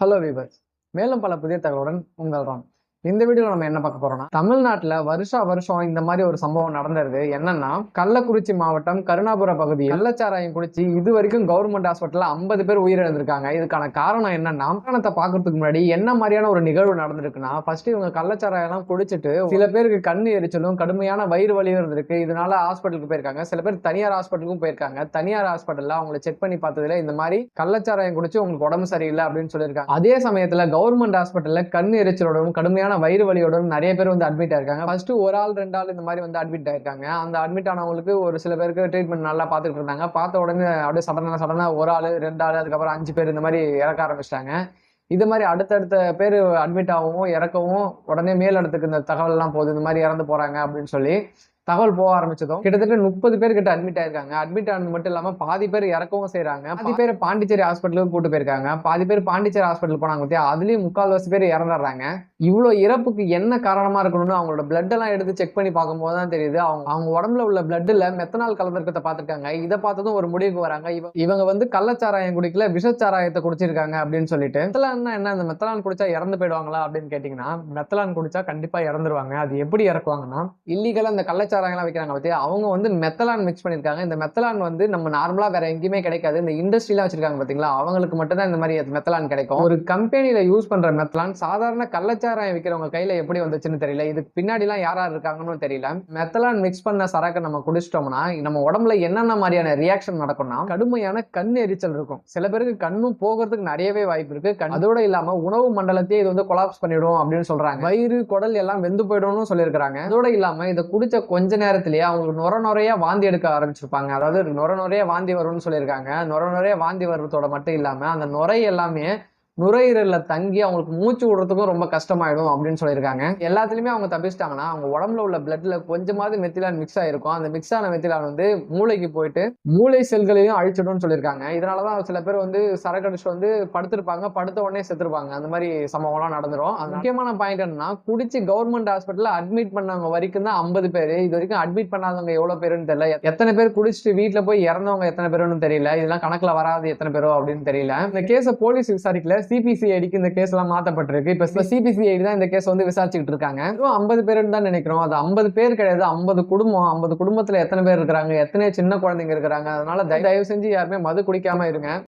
Hello viewers மேலும் பல புதிய தகவலுடன் உங்கள் ராம். இந்த வீடியோல நம்ம என்ன பார்க்க போறோம்னா தமிழ்நாட்டுல வருஷா வருஷம் இந்த மாதிரி ஒரு சம்பவம் நடந்தது. என்னன்னா கள்ளக்குறிச்சி மாவட்டம் கருணாபுர பகுதி கள்ளச்சாராயம் குடிச்சு இது வரைக்கும் கவர்மெண்ட் ஹாஸ்பிட்டலில் ஐம்பது பேர் உயிரிழந்திருக்காங்க. இதுக்கான காரணம் என்னன்னா காரணத்தை பார்க்கறதுக்கு முன்னாடி என்ன மாதிரியான ஒரு நிகழ்வு நடந்திருக்குன்னா ஃபர்ஸ்ட் இவங்க கள்ளச்சாராயம் எல்லாம் குடிச்சிட்டு சில பேருக்கு கண்ணு எரிச்சலும் கடுமையான வயிறு வலியும் இருந்திருக்கு. இதனால ஹாஸ்பிட்டலுக்கு போயிருக்காங்க. சில பேர் தனியார் ஹாஸ்பிட்டலுக்கும் போயிருக்காங்க. தனியார் ஹாஸ்பிட்டல்ல அவங்களை செக் பண்ணி பார்த்ததுல இந்த மாதிரி கள்ளச்சாராயம் குடிச்சு உங்களுக்கு உடம்பு சரியில்லை அப்படின்னு சொல்லியிருக்காங்க. அதே சமயத்துல கவர்மெண்ட் ஹாஸ்பிட்டல்ல கண் எரிச்சலோடவும் கடுமையான வயிறு வலியோடும் நிறைய பேர் வந்து அட்மிட் ஆயிருக்காங்க. ஃபர்ஸ்ட் ஒரு ஆள் ரெண்டு ஆள் இந்த மாதிரி வந்து அட்மிட் ஆயிருக்காங்க. அந்த அட்மிட் ஆனவங்களுக்கு ஒரு சில பேருக்கு ட்ரீட்மெண்ட் நல்லா பார்த்துட்டு இருந்தாங்க. பார்த்த உடனே அப்படியே சடனாக சடனாக ஒரு ஆள் ரெண்டு ஆள் அதுக்கப்புறம் அஞ்சு பேர் இந்த மாதிரி இறக்க ஆரம்பிச்சிட்டாங்க. இது மாதிரி அடுத்தடுத்த பேர் அட்மிட் ஆகவும் இறக்கவும் உடனே மேல் இடத்துக்கு இந்த தகவல்லாம் போகுது. இந்த மாதிரி இறந்து போகிறாங்க அப்படின்னு சொல்லி தகவல் போக ஆரம்பிச்சதும் கிட்டத்தட்ட முப்பது பேர் கிட்ட அட்மிட் ஆயிருக்காங்க. அட்மிட் ஆனது மட்டும் இல்லாம பாதி பேர் இறக்கவும் செய்யறாங்க பாதி பேர் பாண்டிச்சேரி ஹாஸ்பிட்டலுக்கு கூட்டு போயிருக்காங்க. பாதி பேர் பாண்டிச்சேரி ஹாஸ்பிட்டல் போனாங்க பத்தியா? அதுலயும் முக்கால்வாசி பேர் இறந்துடுறாங்க. இவ்வளோ இறப்புக்கு என்ன காரணமா இருக்கணும்னு அவங்களோட பிளட் எல்லாம் எடுத்து செக் பண்ணி பார்க்கும்போது தான் தெரியுது. அவங்க அவங்க உடம்புல உள்ள பிளட்ல மெத்தனால் கலந்திருக்கத்தை பார்த்துருக்காங்க. இதை பார்த்ததும் ஒரு முடிவுக்கு வராங்க. இவங்க வந்து கள்ளச்சாராயம் குடிக்கல விஷச்சாராயத்தை குடிச்சிருக்காங்க அப்படின்னு சொல்லிட்டு மெத்தலான்னா என்ன? இந்த மெத்தலான் குடிச்சா இறந்து போயிடுவாங்களா அப்படின்னு கேட்டிங்கன்னா மெத்தலான் குடிச்சா கண்டிப்பா இறந்துருவாங்க. அது எப்படி இறக்குவாங்கன்னா இல்லீகலா இந்த கள்ளச்சாராயம்லாம் வைக்கிறாங்க பார்த்தியா அவங்க வந்து மெத்தலான் மிக்ஸ் பண்ணிருக்காங்க இந்த மெத்தலான் வந்து நம்ம நார்மலாக வேற எங்கேயுமே கிடைக்காது. இந்த இண்டஸ்ட்ரிலாம் வச்சிருக்காங்க பார்த்தீங்களா அவங்களுக்கு மட்டும் தான் இந்த மாதிரி மெத்தலான் கிடைக்கும். ஒரு கம்பெனியில் யூஸ் பண்ற மெத்தலான் சாதாரண கள்ளச்சாராயம் விற்கிறவங்க கையில் எப்படி வந்துச்சுன்னு தெரியல. இதுக்கு பின்னாடிலாம் யார் யார் இருக்காங்கன்னு தெரியல. மெத்தலான் மிக்ஸ் பண்ண சரக்கு நம்ம குடிச்சிட்டோம்னா நம்ம உடம்புல என்னென்ன மாதிரியான ரியாக்ஷன் நடக்கும்னா கடுமையான கண் எரிச்சல் இருக்கும். சில பேருக்கு கண்ணும் போகிறதுக்கு நிறையவே வாய்ப்பு இருக்கு. கண்- அதோட இல்லாம உணவு மண்டலத்தையே இது வந்து கொலாப்ஸ் பண்ணிடும் அப்படின்னு சொல்றாங்க. வயிறு குடல் எல்லாம் வெந்து போயிடும்னு சொல்லியிருக்காங்க அதோட இல்லாம இதை குடிச்ச கொஞ்ச கொஞ்ச நேரத்திலேயே அவங்களுக்கு நுர நுறையா வாந்தி எடுக்க ஆரம்பிச்சிருப்பாங்க. அதாவது நுர நுறைய வாந்தி வரும்னு சொல்லியிருக்காங்க. நுர நுறைய வாந்தி வர்றதோட மட்டும் இல்லாம அந்த நுரை எல்லாமே நுரையீரலில் தங்கி அவங்களுக்கு மூச்சு விடுறதுக்கும் ரொம்ப கஷ்டமாயிடும் அப்படின்னு சொல்லியிருக்காங்க. எல்லாத்துலேயுமே அவங்க தப்பிச்சிட்டாங்கன்னா அவங்க உடம்புல உள்ள பிளட்ல கொஞ்சமாவது மெத்திலான் மிக்ஸ் ஆகிருக்கும் அந்த மிக்ஸ் ஆன மெத்திலான் வந்து மூளைக்கு போயிட்டு மூளை செல்களையும் அழிச்சிடும்னு சொல்லியிருக்காங்க. இதனால தான் சில பேர் வந்து சரக்கு அடிச்சுட்டு வந்து படுத்திருப்பாங்க. படுத்த உடனே செத்துருப்பாங்க. அந்த மாதிரி சம்பவம்லாம் நடந்துரும். அது முக்கியமான பாயிண்ட் என்னன்னா குடிச்சு கவர்மெண்ட் ஹாஸ்பிட்டலில் அட்மிட் பண்ணவங்க வரைக்கும் தான் ஐம்பது பேர். இது வரைக்கும் அட்மிட் பண்ணாதவங்க எவ்வளோ பேருன்னு தெரியல. எத்தனை பேர் குடிச்சிட்டு வீட்டில் போய் இறந்தவங்க எத்தனை பேருன்னு தெரியல. இதெல்லாம் கணக்கில் வராது எத்தனை பேரோ அப்படின்னு தெரியல. இந்த கேஸை போலீஸ் விசாரிக்கல. சிபிசிஐடிக்கு இந்த கேஸ் எல்லாம் மாத்தப்பட்டிருக்கு. இப்ப சிபிசிஐடி தான் இந்த கேஸ் வந்து விசாரிச்சுட்டு இருக்காங்க. ஐம்பது பேருன்னு தான் நினைக்கிறோம். அது ஐம்பது பேர் கிடையாது. ஐம்பது குடும்பம். ஐம்பது குடும்பத்துல எத்தனை பேர் இருக்கிறாங்க? எத்தனை சின்ன குழந்தைங்க இருக்கிறாங்க? அதனால தயவு செஞ்சு யாருமே மது குடிக்காம இருங்க.